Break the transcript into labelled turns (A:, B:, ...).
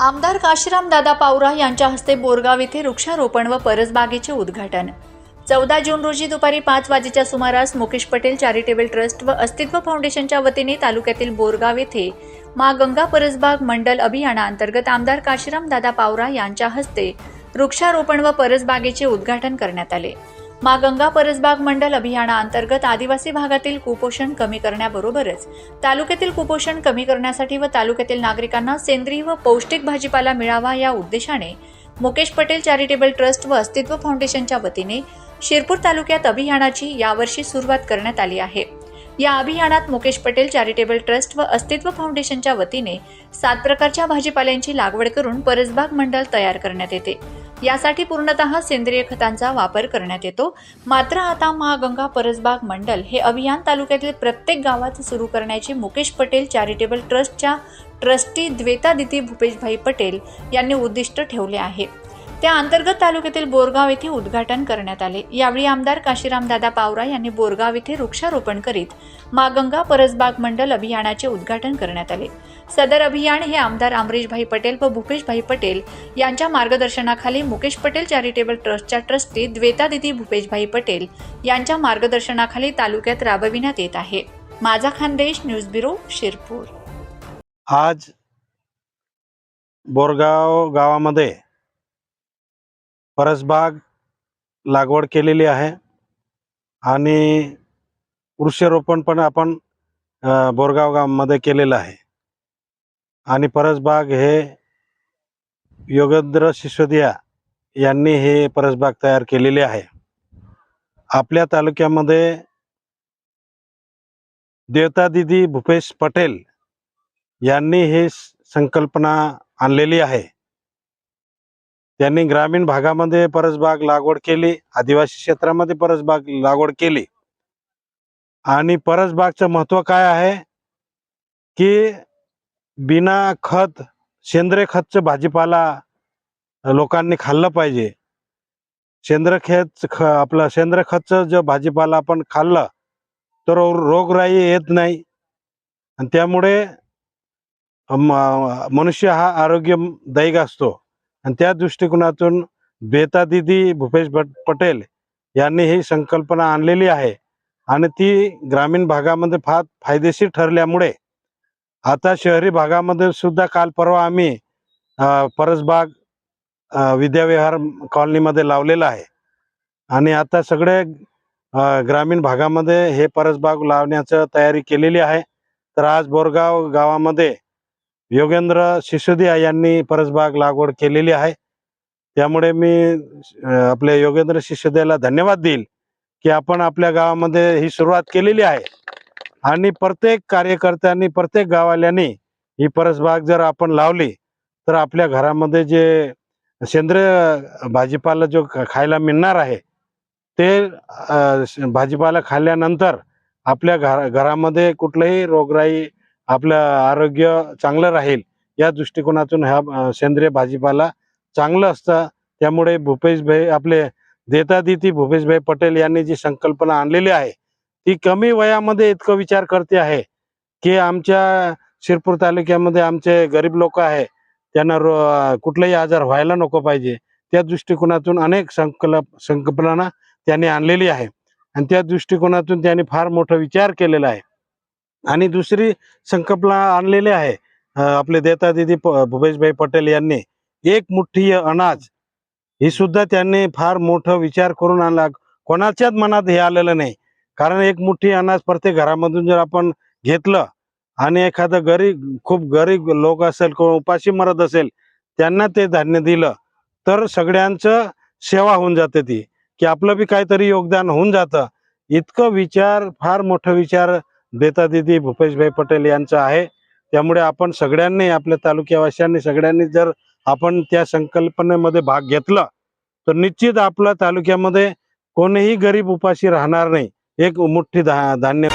A: आमदार काशीराम दादा पावरा यांच्या हस्ते बोरगाव येथे वृक्षारोपण व परसबागेचे उद्घाटन. चौदा जून रोजी दुपारी पाच वाजेच्या सुमारास मुकेश पटेल चॅरिटेबल ट्रस्ट व अस्तित्व फाउंडेशनच्या वतीने तालुक्यातील बोरगाव येथे मा गंगा परसबाग मंडल अभियानाअंतर्गत आमदार काशीराम दादा पावरा यांच्या हस्ते वृक्षारोपण व परसबागेचे उद्घाटन करण्यात आले. मा गंगा परसबाग मंडल अभियानाअंतर्गत आदिवासी भागातील कुपोषण कमी करण्याबरोबरच तालुक्यातील कुपोषण कमी करण्यासाठी व तालुक्यातील नागरिकांना सेंद्रिय व पौष्टिक भाजीपाला मिळावा या उद्देशाने मुकेश पटेल चॅरिटेबल ट्रस्ट व अस्तित्व फाउंडेशनच्या वतीने शिरपूर तालुक्यात अभियानाची यावर्षी सुरुवात करण्यात आली आहे. या अभियानात मुकेश पटेल चॅरिटेबल ट्रस्ट व अस्तित्व फाउंडेशनच्या वतीने सात प्रकारच्या भाजीपाल्यांची लागवड करून परसबाग मंडळ तयार करण्यात येते. यासाठी पूर्णतः सेंद्रिय खतांचा वापर करण्यात येतो. मात्र आता महागंगा परसबाग मंडल हे अभियान तालुक्यातील प्रत्येक गावात सुरू करण्याची मुकेश पटेल चॅरिटेबल ट्रस्टच्या ट्रस्टी द्वेतादिती भूपेशभाई पटेल यांनी उद्दिष्ट ठेवले आहे. त्या अंतर्गत तालुक्यातील बोरगाव येथे उद्घाटन करण्यात आले. यावेळी आमदार काशीराम दादा पावरा यांनी बोरगाव येथे वृक्षारोपण करीत मागंगा परसबाग मंडल अभियानाचे उद्घाटन करण्यात आले. सदर अभियान हे आमदार अमरीशभाई पटेल व भूपेशभाई पटेल यांच्या मार्गदर्शनाखाली मुकेश पटेल चॅरिटेबल ट्रस्टच्या ट्रस्टी द्वेतादिती भूपेशभाई पटेल यांच्या मार्गदर्शनाखाली तालुक्यात राबविण्यात येत आहे. माझा खानदेश न्यूज ब्युरो शिरपूर.
B: आज बोरगाव गावामध्ये परसबाग लागवड केलेली आहे. आणि वृक्षारोपण पण आपण बोरगाव गावमध्ये केलेलं आहे. आणि परसबाग हे योगेंद्र सिसोदिया यांनी हे परसबाग तयार केलेली आहे. आपल्या तालुक्यामध्ये देवतादिदी भूपेश पटेल यांनी ही संकल्पना आणलेली आहे. त्यांनी ग्रामीण भागामध्ये परसबाग लागवड केली आदिवासी क्षेत्रामध्ये परसबाग लागवड केली. आणि परसबागचं महत्त्व काय आहे? की बिना खत सेंद्रिय खतचं भाजीपाला लोकांनी खाल्लं पाहिजे. सेंद्रिय खेत ख आपलं सेंद्रिय खतचं जे भाजीपाला आपण खाल्लं तर रोगराई येत नाही. आणि त्यामुळे मनुष्य हा आरोग्यदायिक असतो. आणि त्या दृष्टिकोनातून बेता दिदी भूपेश भट पटेल यांनी ही संकल्पना आणलेली आहे. आणि ती ग्रामीण भागामध्ये फार फायदेशीर ठरल्यामुळे आता शहरी भागामध्ये सुद्धा काल परवा आम्ही परसबाग विद्याविहार कॉलनीमध्ये लावलेला आहे. आणि आता सगळे ग्रामीण भागामध्ये हे परसबाग लावण्याचं तयारी केलेली आहे. तर आज बोरगाव गावामध्ये योगेंद्र सिसोदिया यांनी परसबाग लागवड केलेली आहे. त्यामुळे मी आपल्या योगेंद्र सिसोदियाला धन्यवाद देईल की आपण आपल्या गावामध्ये ही सुरुवात केलेली आहे. आणि प्रत्येक कार्यकर्त्यांनी प्रत्येक गावाल्यांनी ही परसबाग जर आपण लावली तर आपल्या घरामध्ये जे सेंद्रिय भाजीपाला जो खायला मिळणार आहे ते भाजीपाला खाल्ल्यानंतर आपल्या घरा घरामध्ये कुठलंही रोगराई आपलं आरोग्य चांगलं राहील या दृष्टिकोनातून ह्या सेंद्रिय भाजीपाला चांगलं असतं. त्यामुळे भूपेशभाई आपले देतादिती भूपेशभाई पटेल यांनी जी संकल्पना आणलेली आहे ती कमी वयामध्ये इतकं विचार करते आहे की आमच्या शिरपूर तालुक्यामध्ये आमचे गरीब लोक आहे त्यांना रो कुठलाही आजार व्हायला नको पाहिजे. त्या दृष्टिकोनातून अनेक संकल्प संकल्पना त्यांनी आणलेली आहे. आणि त्या दृष्टिकोनातून त्यांनी फार मोठा विचार केलेला आहे. आणि दुसरी संकल्पना आणलेली आहे आपले देता दिदी भूपेशभाई पटेल यांनी. एक मुठ्ठी अनाज ही सुद्धा त्यांनी फार मोठं विचार करून आणला. कोणाच्याच मनात हे आलेलं नाही. कारण एक मुठ्ठी अनाज प्रत्येक घरामधून जर आपण घेतलं आणि एखादं गरीब खूप गरीब लोक असेल किंवा उपाशी मरत असेल त्यांना ते धान्य दिलं तर सगळ्यांचं सेवा होऊन जाते ती. की आपलं बी काहीतरी योगदान होऊन जातं. इतकं विचार फार मोठं विचार देता दिदी भूपेशभाई पटेल यांचा आहे. त्यामुळे आपण सगळ्यांनी आपल्या तालुक्यावासियांनी सगळ्यांनी जर आपण त्या संकल्पनेमध्ये भाग घेतला तर निश्चित आपल्या तालुक्यामध्ये कोणीही गरीब उपाशी राहणार नाही. एक मुठ्ठी धा धान्य